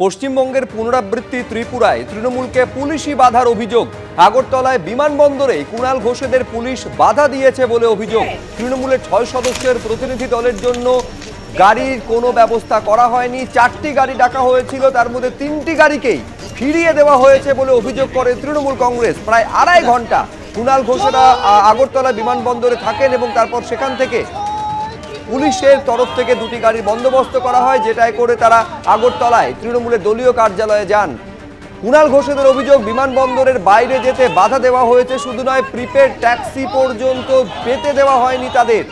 পশ্চিমবঙ্গের পুনরাবৃত্তি ত্রিপুরায় তৃণমূলকে পুলিশি বাধার অভিযোগ। আগরতলায় বিমানবন্দরে কুণাল ঘোষেদের পুলিশ বাধা দিয়েছে বলে অভিযোগ। তৃণমূলের ছয় সদস্যের প্রতিনিধি দলের জন্য গাড়ির কোনো ব্যবস্থা করা হয়নি। চারটি গাড়ি ডাকা হয়েছিল, তার মধ্যে তিনটি গাড়িকেই ফিরিয়ে দেওয়া হয়েছে বলে অভিযোগ করে তৃণমূল কংগ্রেস। প্রায় আড়াই ঘণ্টা কুণাল ঘোষেরা আগরতলা বিমানবন্দরে থাকেন এবং তারপর সেখান থেকে পুলিশের তরফ থেকে দুটি গাড়ি বন্দোবস্ত করা হয়, যেটায় করে তারা আগরতলায় তৃণমূলের দলীয় কার্যালয়ে যান। কুণাল ঘোষেদের অভিযোগ, বিমানবন্দরের বাইরে যেতে বাধা দেওয়া হয়েছে, শুধু নয়, প্রিপেড ট্যাক্সি পর্যন্ত পেতে দেওয়া হয়নি তাদের।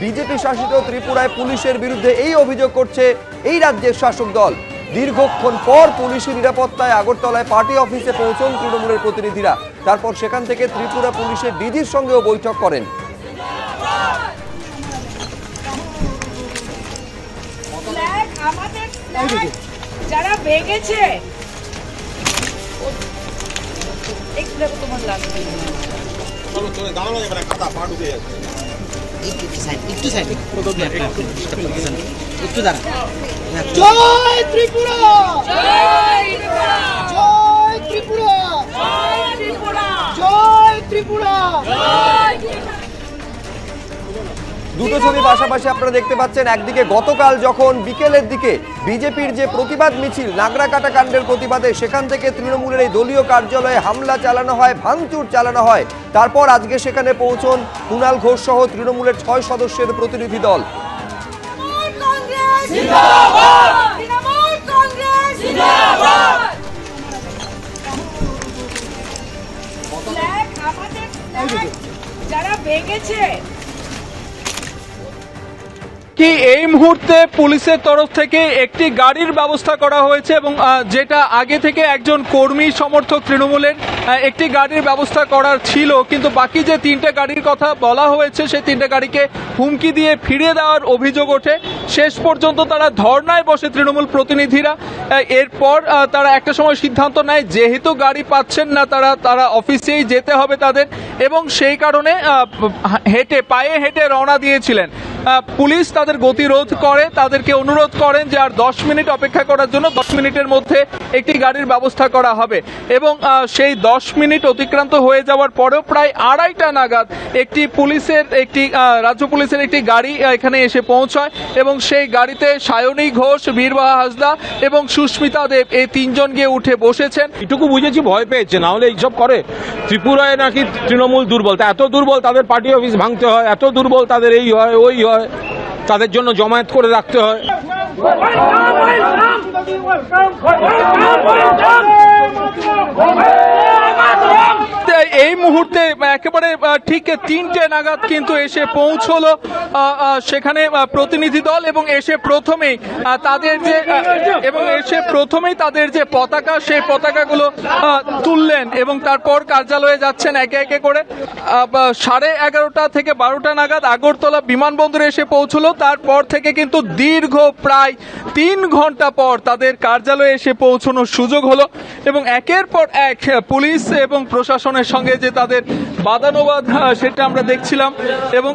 বিজেপি শাসিত ত্রিপুরায় পুলিশের বিরুদ্ধে এই অভিযোগ করছে এই রাজ্যের শাসক দল। দীর্ঘক্ষণ পর পুলিশি নিরাপত্তায় আগরতলায় পার্টি অফিসে পৌঁছন তৃণমূলের প্রতিনিধিরা। তারপর সেখান থেকে ত্রিপুরা পুলিশের ডিজির সঙ্গেও বৈঠক করেন। আমাদের যারা ভেঙেছে একটু দেখো তোমার লাগবে ত্রিপুরা! জয় ত্রিপুরা! জয় ত্রিপুরা! জয় ত্রিপুরা! দুটো ছবি পাশাপাশি আপনারা দেখতে পাচ্ছেন, একদিকে গতকাল যখন বিকেলের দিকে বিজেপির যে প্রতিবাদ মিছিল, নাগরাকাটা কাণ্ডের প্রতিবাদে সেখান থেকে তৃণমূলের এই দলীয় কার্যালয়ে হামলা চালানো হয়, ভাঙচুর চালানো হয়, তারপর আজকে সেখানে পৌঁছন কুণাল ঘোষ সহ তৃণমূলের ছয় সদস্যের প্রতিনিধি দল। তৃণমূল কংগ্রেস কি এই মুহূর্তে পুলিশের তরফ থেকে একটি গাড়ির ব্যবস্থা করা হয়েছে এবং যেটা আগে থেকে একজন কর্মী সমর্থক তৃণমূলের একটি গাড়ির ব্যবস্থা করার ছিল, কিন্তু বাকি যে তিনটে গাড়ির কথা বলা হয়েছে, সেই তিনটে গাড়িকে হুমকি দিয়ে ফিরিয়ে দেওয়ার অভিযোগ ওঠে। শেষ পর্যন্ত তারা ধর্নায় বসে তৃণমূল প্রতিনিধিরা এরপর তারা একটা সময় সিদ্ধান্ত নেয়, যেহেতু গাড়ি পাচ্ছেন না তারা তারা অফিসেই যেতে হবে তাদের এবং সেই কারণে হেঁটে, পায়ে হেঁটে রওনা দিয়েছিলেন। পুলিশ তাদের গতিরোধ করে, তাদেরকে অনুরোধ করেন যে আর দশ মিনিট অপেক্ষা করার জন্য দশ মিনিটের মধ্যে একটি গাড়ির ব্যবস্থা করা হবে। এবং সেই দশ মিনিট অতিক্রান্ত হয়ে যাওয়ার পরেও প্রায় আড়াইটা নাগাদ একটি পুলিশের একটি রাজ্য পুলিশের একটি গাড়ি এখানে এসে পৌঁছায় এবং সেই গাড়িতে সায়নী ঘোষ, বীরবাহা হাসদা এবং সুস্মিতা দেব এই তিনজন গিয়ে উঠে বসেছেন। এটুকু বুঝেছি, ভয় পেয়েছে, না হলে এইসব করে। ত্রিপুরায় নাকি তৃণমূল দুর্বল। এত দুর্বল তাদের পার্টি অফিস ভাঙতে হয়, এত দুর্বল তাদের এই হয়, ওই হয়। তাদের জন্য জমায়েত করে রাখতে হয় এই মুহূর্তে একেবারে ঠিক তিনটে নাগাদ কিন্তু এসে পৌঁছলো সেখানে প্রতিনিধি দল এবং এসে প্রথমেই তাদের যে এবং এসে প্রথমেই তাদের যে পতাকা, সেই পতাকাগুলো তুললেন এবং তারপর কার্যালয়ে যাচ্ছেন একে একে করে। সাড়ে এগারোটা থেকে বারোটা নাগাদ আগরতলা বিমানবন্দরে এসে পৌঁছলো। তারপর থেকে কিন্তু দীর্ঘ প্রায় তিন ঘণ্টা পর তাদের কার্যালয়ে এসে পৌঁছানোর সুযোগ হলো এবং একের পর এক পুলিশ এবং প্রশাসনের সঙ্গে যে তাদের বাদানুবাদ সেটা আমরা দেখছিলাম। এবং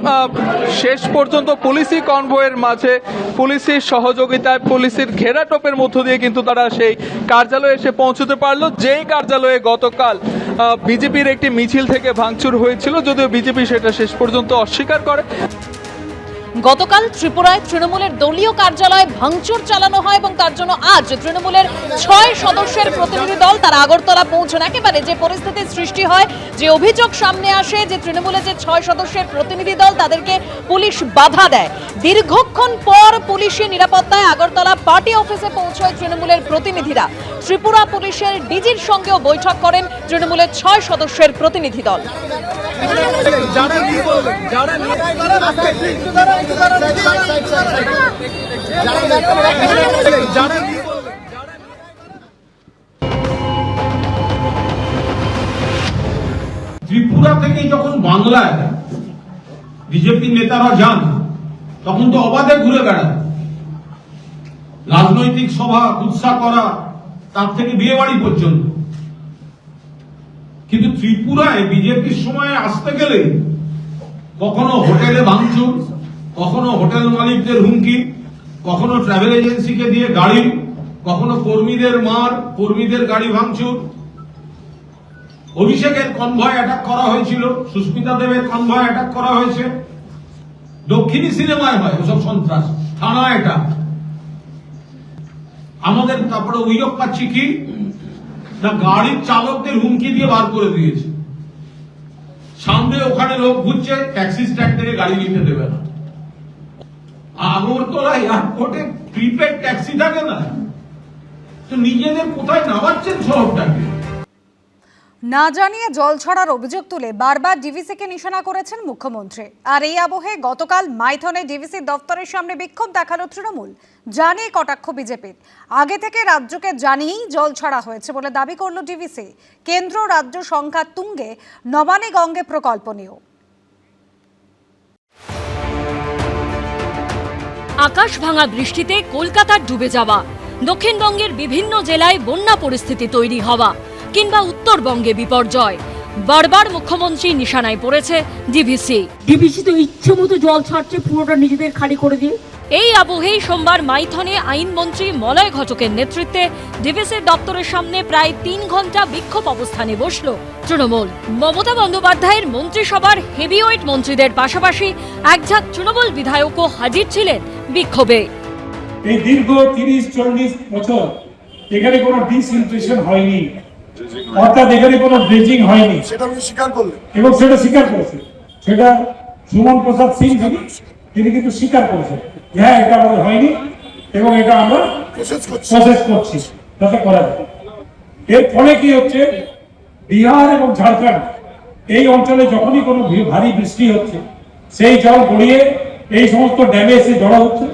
শেষ পর্যন্ত পুলিশি কনভয়ের মাঝে পুলিশের সহযোগিতায় পুলিশের ঘেরাটোপের মধ্য দিয়ে কিন্তু তারা সেই কার্যালয়ে এসে পৌঁছতে পারল। যেই কার্যালয়ে গতকাল বিজেপির একটি মিছিল থেকে ভাঙচুর হয়েছিল, যদিও বিজেপি সেটা শেষ পর্যন্ত অস্বীকার করে। গতকাল ত্রিপুরায় তৃণমূলের দলীয় কার্যালয়ে ভাঙচুর চালানো হয় এবং তার জন্য আজ তৃণমূলের ছয় সদস্যের প্রতিনিধি দল তার আগরতলা পৌঁছন। একেবারে যে পরিস্থিতির সৃষ্টি হয়, যে অভিযোগ সামনে আসে যে তৃণমূলের যে ছয় সদস্যের প্রতিনিধি দল তাদেরকে পুলিশ বাধা দেয়। দীর্ঘক্ষণ পর পুলিশের নিরাপত্তায় আগরতলা পার্টি অফিসে পৌঁছয় তৃণমূলের প্রতিনিধিরা। ত্রিপুরা পুলিশের ডিজির সঙ্গেও বৈঠক করেন তৃণমূলের ছয় সদস্যের প্রতিনিধি দল। ত্রিপুরা থেকে যখন বাংলায় বিজেপি নেতারা যান, তখন তো অবাধে ঘুরে রাজনৈতিক সভা উৎসাহ করা, তার থেকে বিয়ে বাড়ি পর্যন্ত। কিন্তু ত্রিপুরায় বিজেপির সময় আসতে গেলে কখনো হোটেলে ভাঙচুর কখনো হোটেল মালিকদের হুমকি, কখনো ট্রাভেল এজেন্সিকে দিয়ে গাড়ি, কখনো কর্মীদের মার, কর্মীদের গাড়ি ভাঙচুর। অভিষেকের কনভয় অ্যাটাক করা হয়েছিল, সুস্মিতা দেবের কনভয় অ্যাটাক করা হয়েছে। দক্ষিণী সিনেমায় হয় ওসব সন্ত্রাস, থানা এটা। আমাদের তারপরে অভিযোগ পাচ্ছি কি? না, গাড়ির চালকদের হুমকি দিয়ে বার করে দিয়েছে। সামনে ওখানে লোক ঘুরছে, ট্যাক্সি স্ট্যান্ড থেকে গাড়ি নিতে দেবে না। আগরতলা এয়ারপোর্টে প্রিপেড ট্যাক্সি থাকে না? তো নিজেদের কোথায় নামাচ্ছেন শহরটাকে না জানিয়ে জল ছড়ার অভিযোগ তুলে বারবার ডিভিসিকে নিশানা করেছেন মুখ্যমন্ত্রী। আর এই আবহে গতকাল মাইথনে ডিভিসি দপ্তরের সামনে বিক্ষোভ দেখাল তৃণমূল। জানিয়ে কটাক্ষ বিজেপির। আগে থেকে রাজ্যকে জানিয়েই জল ছড়া হয়েছে বলে দাবি করল ডিভিসি। কেন্দ্র রাজ্য সংখ্যা তুঙ্গে নবানী গঙ্গে প্রকল্প নিয়েও। আকাশ ভাঙা বৃষ্টিতে কলকাতার ডুবে যাওয়া। দক্ষিণবঙ্গের বিভিন্ন জেলায় বন্যা পরিস্থিতি তৈরি হওয়া কিংবা উত্তরবঙ্গে বিপর্যয়। বারবার মুখ্যমন্ত্রী নিশানায় পড়েছে ডিভিসি। ডিবিসি তো ইচ্ছে মতো জল ছাড়ছে পুরোটা নিজেদের খালি করে দিয়ে। এই আবহেই সোমবার মাইথনে আইনমন্ত্রী মলয় ঘটকের নেতৃত্বে ডিভিসির দপ্তরের সামনে প্রায় তিন ঘণ্টা বিক্ষোভ অবস্থানে বসল তৃণমূল। মমতা বন্দ্যোপাধ্যায়ের মন্ত্রিসভার হেভিওয়েট মন্ত্রীদের পাশাপাশি একঝাঁক তৃণমূল বিধায়কও হাজির ছিলেন। বিক্ষোভে। এই দীর্ঘ তিরিশ চল্লিশ বছর এখানে কোনো ডিসইনফ্লেশন হয়নি। অর্থাৎ এখানে কোনো ড্রেজিং হয়নি। সেটা আমি স্বীকার করলেন। এবং সেটা স্বীকার করেছে সেটা সুমন প্রসাদ সিং যিনি তিনি কিন্তু স্বীকার করেছেন হ্যাঁ এটা আমাদের হয়নি এবং এটা আমরা প্রসেস করছি। যাতে করা যায়। এর ফলে কি হচ্ছে? বিহার এবং ঝাড়খণ্ড এই অঞ্চলে যখনই কোনো ভারী বৃষ্টি হচ্ছে সেই জল গড়িয়ে এই সমস্ত ড্যামে এসে জড়ো হচ্ছে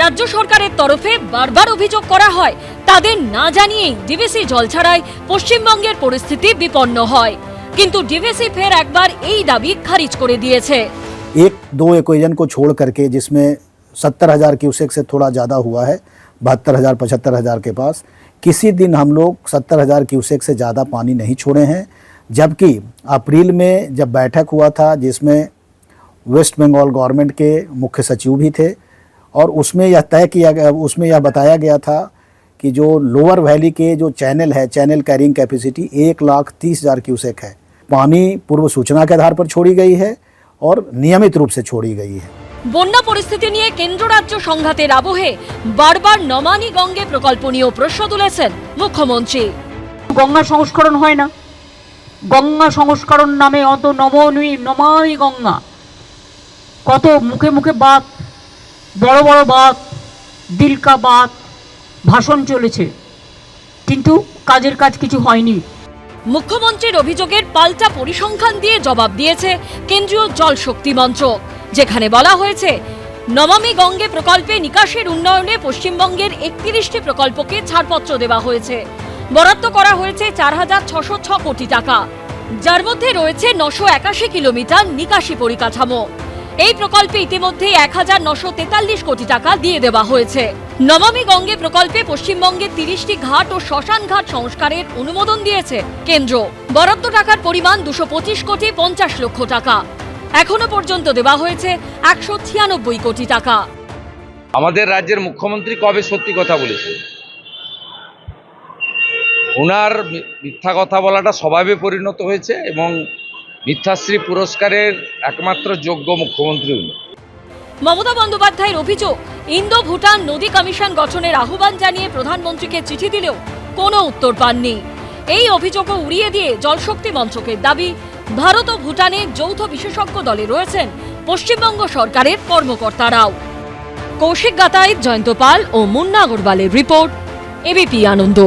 রাজ্য সরকারের তরফে বারবার অভিযোগ করা হয় তাদের না জানিয়েই ডিভিসি জল ছাড়ায় পশ্চিমবঙ্গের পরিস্থিতি বিপন্ন হয় কিন্তু ডিভিসি ফের একবার এই দাবি খারিজ করে দিয়েছে एक दो इक्वेजन को छोड़ करके जिसमें सत्तर हज़ार क्यूसेक से थोड़ा ज़्यादा हुआ है बहत्तर हज़ार पचहत्तर हज़ार के पास किसी दिन हम लोग सत्तर हज़ार क्यूसेक से ज़्यादा पानी नहीं छोड़े हैं जबकि अप्रैल में जब बैठक हुआ था जिसमें वेस्ट बंगाल गवर्नमेंट के मुख्य सचिव भी थे और उसमें यह तय किया गया उसमें यह बताया गया था कि जो लोअर वैली के जो चैनल है चैनल कैरिंग कैपेसिटी एक लाख तीस हज़ार क्यूसेक है पानी पूर्व सूचना के आधार पर छोड़ी गई है और नियमित रूप से छोड़ी गई है বন্যা পরিস্থিতি নিয়ে কেন্দ্র রাজ্য সংঘাতের আবহে বারবার নমানি গঙ্গে প্রকল্প নিয়েও প্রশ্ন তুলেছেন মুখ্যমন্ত্রী গঙ্গা সংস্করণ হয় না গঙ্গা সংস্করণ নামে অত নমনী নমামি গঙ্গা কত মুখে মুখে বাত, বড় বড় বাত, দিলকা বাত, ভাষণ চলেছে। কিন্তু কাজের কাজ কিছু হয়নি। মুখ্যমন্ত্রীর অভিযোগের পাল্টা পরিসংখ্যান দিয়ে জবাব দিয়েছে কেন্দ্রীয় জল শক্তি মন্ত্রক, যেখানে বলা হয়েছে, নমামি গঙ্গে প্রকল্পে নিকাশের উন্নয়নে পশ্চিমবঙ্গের একত্রিশটি প্রকল্পকে ছাড়পত্র দেওয়া হয়েছে। বরাদ্দ করা হয়েছে চার হাজার ছশো ছ কোটি টাকা। যার মধ্যে রয়েছে নশো একাশি কিলোমিটার নিকাশি পরিকাঠামো। এই প্রকল্পে ইতিমধ্যে এক হাজার নশো তেতাল্লিশ কোটি টাকা দিয়ে দেওয়া হয়েছে। নমামি গঙ্গে প্রকল্পে পশ্চিমবঙ্গে তিরিশটি ঘাট ও শ্মশান ঘাট সংস্কারের অনুমোদন দিয়েছে কেন্দ্র। বরাদ্দ টাকার পরিমাণ দুশো পঁচিশ কোটি পঞ্চাশ লক্ষ টাকা। এখনও পর্যন্ত দেওয়া হয়েছে একশো ছিয়ানব্বই কোটি টাকা। আমাদের রাজ্যের মুখ্যমন্ত্রী কবে সত্যি কথা বলেছে ওনার মিথ্যা কথা বলাটা স্বভাবে পরিণত হয়েছে এবং মিথ্যাশ্রী পুরস্কারের একমাত্র যোগ্য মুখ্যমন্ত্রী উনি। মমতা বন্দ্যোপাধ্যায়ের অভিযোগ ইন্দো ভুটান নদী কমিশন গঠনের আহ্বান জানিয়ে প্রধানমন্ত্রীকে চিঠি দিলেও কোনো উত্তর পাননি। এই অভিযোগও উড়িয়ে দিয়ে জলশক্তি মন্ত্রকের দাবি, ভারত ও ভুটানে যৌথ বিশেষজ্ঞ দলে রয়েছেন পশ্চিমবঙ্গ সরকারের কর্মকর্তারাও। কৌশিক গাতাইত জয়ন্ত পাল ও মুন্না আগরওয়ালের রিপোর্ট এবিপি আনন্দ।